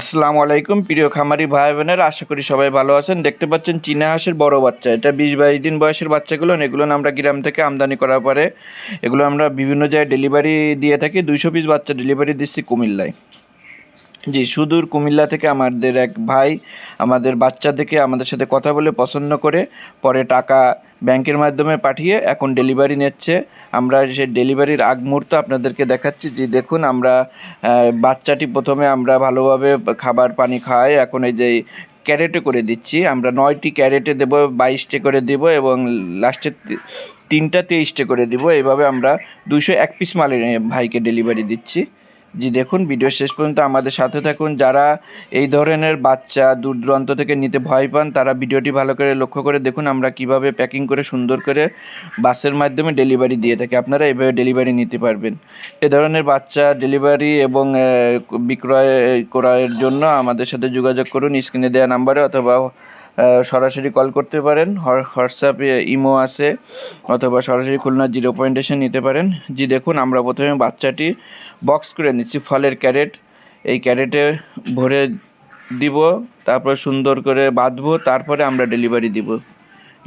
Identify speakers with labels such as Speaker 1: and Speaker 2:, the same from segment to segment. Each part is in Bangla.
Speaker 1: আসসালামু আলাইকুম, প্রিয় খামারি ভাই বোনের আশা করি সবাই ভালো আছেন। দেখতে পাচ্ছেন চীনা হাঁসের বড় বাচ্চা। এটা বিশ বাইশ দিন বয়সের বাচ্চাগুলো, এগুলো আমরা গ্রাম থেকে আমদানি করার পরে এগুলো আমরা বিভিন্ন জায়গায় ডেলিভারি দিয়ে থাকি। দুইশো পিস বাচ্চা ডেলিভারি দিচ্ছি কুমিল্লায়। জি, সুদূর কুমিল্লা থেকে আমাদের এক ভাই আমাদের বাচ্চা দেখে আমাদের সাথে কথা বলে পছন্দ করে, পরে টাকা ব্যাংকের মাধ্যমে পাঠিয়ে এখন ডেলিভারি নিচ্ছে। আমরা সে ডেলিভারির আগ মুহূর্ত আপনাদেরকে দেখাচ্ছি। যে দেখুন আমরা বাচ্চাটি প্রথমে আমরা ভালোভাবে খাবার, পানি খাওয়াই এখন এই যে ক্যারেটে করে দিচ্ছি। আমরা নয়টি ক্যারেটে দেব, বাইশটে করে দেব এবং লাস্টের তিনটা তেইশটে করে দিব। এইভাবে আমরা দুশো এক পিস মালের ভাইকে ডেলিভারি দিচ্ছি। জি, দেখুন, ভিডিও শেষ পর্যন্ত আমাদের সাথে থাকুন। যারা এই ধরনের বাচ্চা দূর দূরান্ত থেকে নিতে ভয় পান, তারা ভিডিওটি ভালো করে লক্ষ্য করে দেখুন আমরা কীভাবে প্যাকিং করে, সুন্দর করে বাসের মাধ্যমে ডেলিভারি দিয়ে থাকি। আপনারা এভাবে ডেলিভারি নিতে পারবেন। এ ধরনের বাচ্চা ডেলিভারি এবং বিক্রয় করার জন্য আমাদের সাথে যোগাযোগ করুন। স্ক্রিনে দেওয়া নাম্বারে অথবা সরাসরি কল করতে পারেন। হোয়াটসঅ্যাপে ইমো আছে, অথবা সরাসরি খুলনা জিরো পয়েন্ট এসে নিতে পারেন। জি, দেখুন, আমরা প্রথমে বাচ্চাটি বক্স করে নিচ্ছি, ফলের ক্যারেট। এই ক্যারেটে ভরে দিব, তারপর সুন্দর করে বাঁধবো, তারপরে আমরা ডেলিভারি দিব।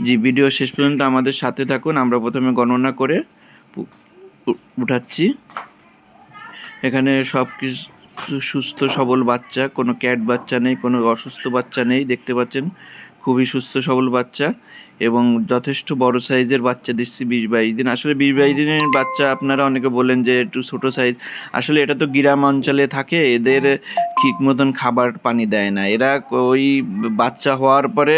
Speaker 1: জি ভিডিও শেষ পর্যন্ত আমাদের সাথে থাকুন, আমরা প্রথমে গণনা করে উঠাচ্ছি। এখানে সব কিছু সুস্থ, সবল বাচ্চা, কোনো ক্যাট বাচ্চা নেই, কোনো অসুস্থ বাচ্চা নেই, দেখতে পাচ্ছেন? খুবই সুস্থ, সবল বাচ্চা এবং যথেষ্ট বড় সাইজের বাচ্চা দিচ্ছি বিশ বাইশ দিন। আসলে বিশ বাইশ দিনের বাচ্চা আপনারা অনেকে বলেন যে একটু ছোটো সাইজ আসলে এটা তো গ্রাম অঞ্চলে থাকে, এদের ঠিক মতন খাবার পানি দেয় না। এরা ওই বাচ্চা হওয়ার পরে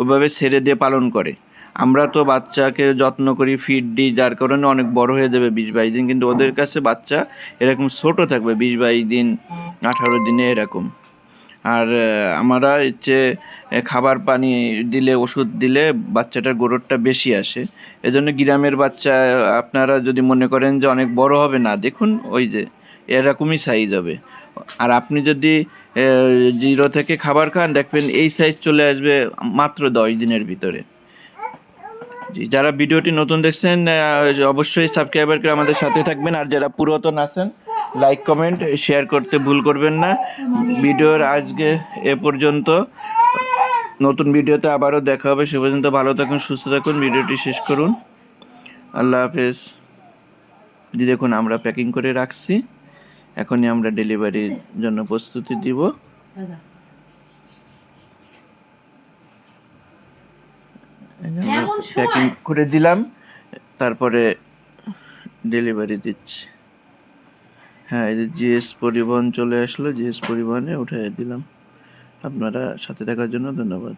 Speaker 1: ওইভাবে ছেড়ে দিয়ে পালন করে। আমরা তো বাচ্চাকে যত্ন করি ফিড দিই যার কারণে অনেক বড় হয়ে যাবে বিশ বাইশ দিন। কিন্তু ওদের কাছে বাচ্চা এরকম ছোট থাকবে বিশ বাইশ দিন আঠারো দিনে এরকম। আর আমরা হচ্ছে খাবার পানি দিলে ওষুধ দিলে বাচ্চাটার গ্রোথটা বেশি আসে। এজন্য গ্রামের বাচ্চা আপনারা যদি মনে করেন যে অনেক বড় হবে না দেখুন ওই যে এরকমই সাইজ হবে। আর আপনি যদি জিরো থেকে খাবার খান দেখবেন এই সাইজ চলে আসবে মাত্র দশ দিনের ভিতরে। যারা ভিডিওটি নতুন দেখছেন অবশ্যই সাবস্ক্রাইবার করে আমাদের সাথে থাকবেন। আর যারা পুরাতন আছেন লাইক কমেন্ট শেয়ার করতে ভুল করবেন না। ভিডিওর আজকে এ পর্যন্ত। নতুন ভিডিওতে আবারও দেখা হবে। সে পর্যন্ত ভালো থাকুন, সুস্থ থাকুন। ভিডিওটি শেষ করুন। আল্লাহ হাফেজ। দি দেখুন, আমরা প্যাকিং করে রাখছি। এখনই আমরা ডেলিভারির জন্য প্রস্তুতি দিব। প্যাকিং করে দিলাম তারপরে ডেলিভারি দিচ্ছি। হ্যাঁ এই যে জিএস পরিবহন চলে আসলো জিএস পরিবহনে উঠে দিলাম। আপনারা সাথে থাকার জন্য ধন্যবাদ।